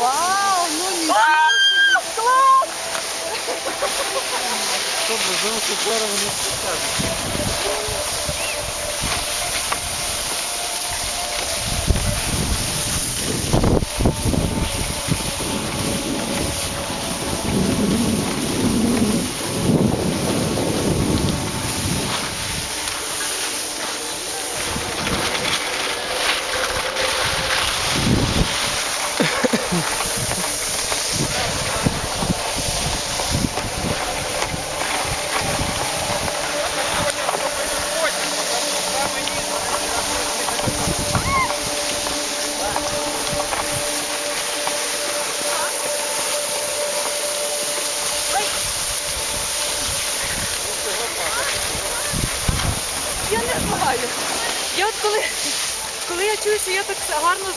Вау, ну нічого. Клас! Що б завжди вчора вони спеціально. Я не знаю. Я от коли, коли я чую, що я так гарно